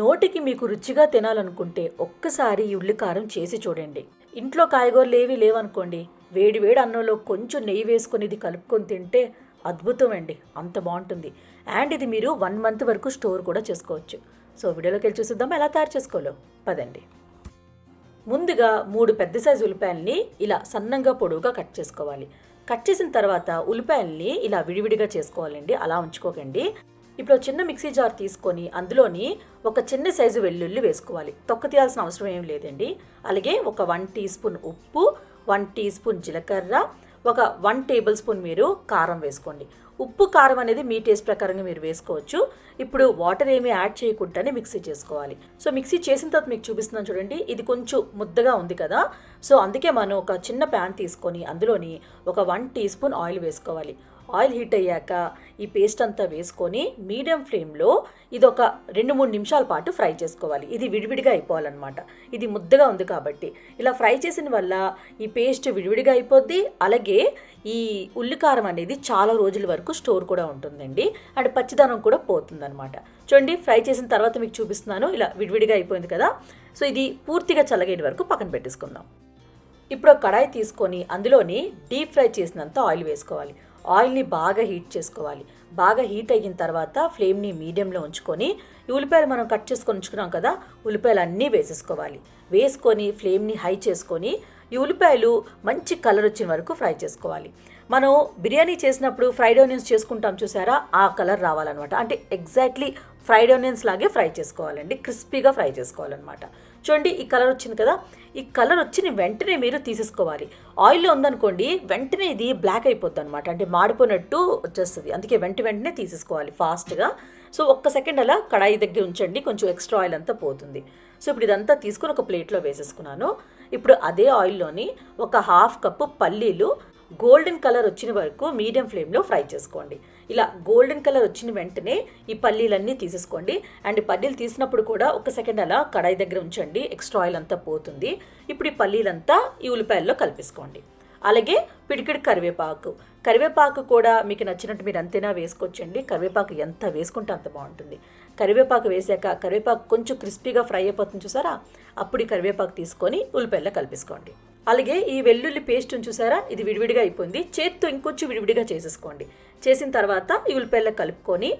నోటికి మీకు రుచిగా తినాలనుకుంటే ఒక్కసారి ఈ ఉల్లికారం చేసి చూడండి. ఇంట్లో కాయగూరలు ఏవి లేవనుకోండి. వేడి వేడి అన్నంలో కొంచెం నెయ్యి వేసుకొని ఇది కలుపుకొని తింటే అద్భుతం అండి. అంత బాగుంటుంది. అండ్ ఇది మీరు వన్ మంత్ వరకు స్టోర్ కూడా చేసుకోవచ్చు. సో వీడియోలోకి వెళ్ళి చూసిద్దాం. ఎలా తయారు చేసుకోవాలో? పదండి. ముందుగా మూడు పెద్ద సైజు ఉల్లిపాయల్ని ఇలా సన్నంగా పొడవుగా కట్ చేసుకోవాలి. కట్ చేసిన తర్వాత ఉల్లిపాయల్ని ఇలా విడివిడిగా చేసుకోవాలండి. అలా ఉంచుకోకండి. ఇప్పుడు చిన్న మిక్సీ జార్ తీసుకొని అందులోని ఒక చిన్న సైజు వెల్లుల్లి వేసుకోవాలి. తొక్క తీయాల్సిన అవసరం ఏం లేదండి. అలాగే ఒక వన్ టీ స్పూన్ ఉప్పు వన్ టీ స్పూన్ జీలకర్ర ఒక వన్ టేబుల్ స్పూన్ మీరు కారం వేసుకోండి. ఉప్పు కారం అనేది మీ టేస్ట్ ప్రకారంగా మీరు వేసుకోవచ్చు. ఇప్పుడు వాటర్ ఏమీ యాడ్ చేయకుండానే మిక్సీ చేసుకోవాలి. సో మిక్సీ చేసిన తర్వాత మీకు చూపిస్తున్నాను చూడండి. ఇది కొంచెం ముద్దగా ఉంది కదా. సో అందుకే మనం ఒక చిన్న ప్యాన్ తీసుకొని అందులోని ఒక వన్ టీ స్పూన్ ఆయిల్ వేసుకోవాలి. ఆయిల్ హీట్ అయ్యాక ఈ పేస్ట్ అంతా వేసుకొని మీడియం ఫ్లేమ్లో ఇది ఒక రెండు మూడు నిమిషాల పాటు ఫ్రై చేసుకోవాలి. ఇది విడివిడిగా అయిపోవాలన్నమాట. ఇది ముద్దగా ఉంది కాబట్టి. ఇలా ఫ్రై చేసిన వల్ల ఈ పేస్ట్ విడివిడిగా అయిపోద్ది. అలాగే ఈ ఉల్లికారం అనేది చాలా రోజుల వరకు స్టోర్ కూడా ఉంటుందండి. అండ్ పచ్చిదనం కూడా పోతుందన్నమాట. చూడండి ఫ్రై చేసిన తర్వాత మీకు చూపిస్తున్నాను. ఇలా విడివిడిగా అయిపోయింది కదా. సో ఇది పూర్తిగా చల్లగైన వరకు పక్కన పెట్టేసుకుందాం. ఇప్పుడు కడాయి తీసుకొని అందులోని డీప్ ఫ్రై చేసినంత ఆయిల్ వేసుకోవాలి. ఆయిల్ని బాగా హీట్ చేసుకోవాలి. బాగా హీట్ అయిన తర్వాత ఫ్లేమ్ని మీడియంలో ఉంచుకొని ఈ ఉల్లిపాయలు మనం కట్ చేసుకొని ఉంచుకున్నాం కదా ఉల్లిపాయలు అన్నీ వేసేసుకోవాలి. వేసుకొని ఫ్లేమ్ని హై చేసుకొని ఈ ఉల్లిపాయలు మంచి కలర్ వచ్చిన వరకు ఫ్రై చేసుకోవాలి. మనం బిర్యానీ చేసినప్పుడు ఫ్రైడ్ ఆనియన్స్ చేసుకుంటాం చూసారా? ఆ కలర్ రావాలన్నమాట. అంటే ఎగ్జాక్ట్లీ ఫ్రైడ్ ఆనియన్స్ లాగే ఫ్రై చేసుకోవాలండి. క్రిస్పీగా ఫ్రై చేసుకోవాలన్నమాట. చూడండి ఈ కలర్ వచ్చింది కదా. ఈ కలర్ వచ్చిన వెంటనే మీరు తీసేసుకోవాలి. ఆయిల్లో ఉందనుకోండి వెంటనే ఇది బ్లాక్ అయిపోద్ది అనమాట అంటే మాడిపోయినట్టు వచ్చేస్తుంది. అందుకే వెంట వెంటనే తీసేసుకోవాలి ఫాస్ట్గా సో ఒక్క సెకండ్ అలా కడాయి దగ్గర ఉంచండి. కొంచెం ఎక్స్ట్రా ఆయిల్ అంతా పోతుంది. సో ఇప్పుడు ఇదంతా తీసుకొని ఒక ప్లేట్లో వేసేసుకున్నాను. ఇప్పుడు అదే ఆయిల్లోని ఒక హాఫ్ కప్పు పల్లీలు గోల్డెన్ కలర్ వచ్చిన వరకు మీడియం ఫ్లేమ్లో ఫ్రై చేసుకోండి. ఇలా గోల్డెన్ కలర్ వచ్చిన వెంటనే ఈ పల్లీలన్నీ తీసేసుకోండి. అండ్ పల్లీలు తీసినప్పుడు కూడా ఒక సెకండ్ అలా కడాయి దగ్గర ఉంచండి. ఎక్స్ట్రా ఆయిల్ అంతా పోతుంది. ఇప్పుడు ఈ పల్లీలంతా ఈ ఉల్లిపాయల్లో కలిపేసుకోండి. అలాగే పిడికిడి కరివేపాకు. కరివేపాకు కూడా మీకు నచ్చినట్టు మీరు అంతేనా వేసుకోవచ్చండి. కరివేపాకు ఎంత వేసుకుంటే అంత బాగుంటుంది. కరివేపాకు వేసాక కరివేపాకు కొంచెం క్రిస్పీగా ఫ్రై అయిపోతుంది చూసారా? అప్పుడు ఈ కరివేపాకు తీసుకొని ఉల్లిపాయల్లో కలిపేసుకోండి. అలాగే ఈ వెల్లుల్లి పేస్ట్ చూసారా? ఇది విడివిడిగా అయిపోయింది. చేత్తో ఇంకొంచెం విడివిడిగా చేసేసుకోండి. చేసిన తర్వాత ఈ ఉల్లిపాయలు కలుపుకొని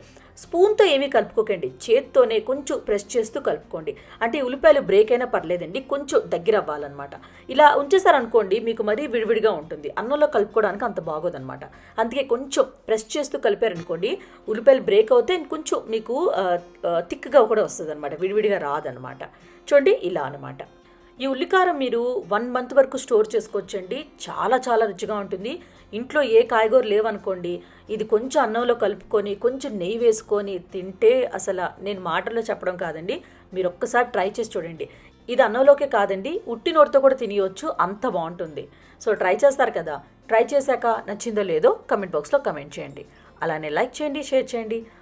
స్పూన్తో ఏమీ కలుపుకోకండి. చేత్తోనే కొంచెం ప్రెస్ చేస్తూ కలుపుకోండి. అంటే ఉల్లిపాయలు బ్రేక్ అయినా పర్లేదండి. కొంచెం దగ్గర అవ్వాలన్నమాట. ఇలా ఉంచేసారనుకోండి మీకు మరీ విడివిడిగా ఉంటుంది. అన్నంలో కలుపుకోవడానికి అంత బాగోదన్నమాట. అందుకే కొంచెం ప్రెస్ చేస్తూ కలిపారనుకోండి ఉల్లిపాయలు బ్రేక్ అవుతే కొంచెం మీకు థిక్గా కూడా వస్తుంది అనమాట విడివిడిగా రాదనమాట చూడండి ఇలా అనమాట ఈ ఉల్లికారం మీరు వన్ మంత్ వరకు స్టోర్ చేసుకోవచ్చండి. చాలా చాలా రుచిగా ఉంటుంది. ఇంట్లో ఏ కాయగూర లేవనుకోండి ఇది కొంచెం అన్నంలో కలుపుకొని కొంచెం నెయ్యి వేసుకొని తింటే అసలు నేను మాటల్లో చెప్పడం కాదండి. మీరు ఒక్కసారి ట్రై చేసి చూడండి. ఇది అన్నంలోకే కాదండి ఉట్టి నోటితో కూడా తినేయొచ్చు. అంత బాగుంటుంది. సో ట్రై చేస్తారు కదా. ట్రై చేశాక నచ్చిందో లేదో కమెంట్ బాక్స్లో కమెంట్ చేయండి. అలానే లైక్ చేయండి షేర్ చేయండి.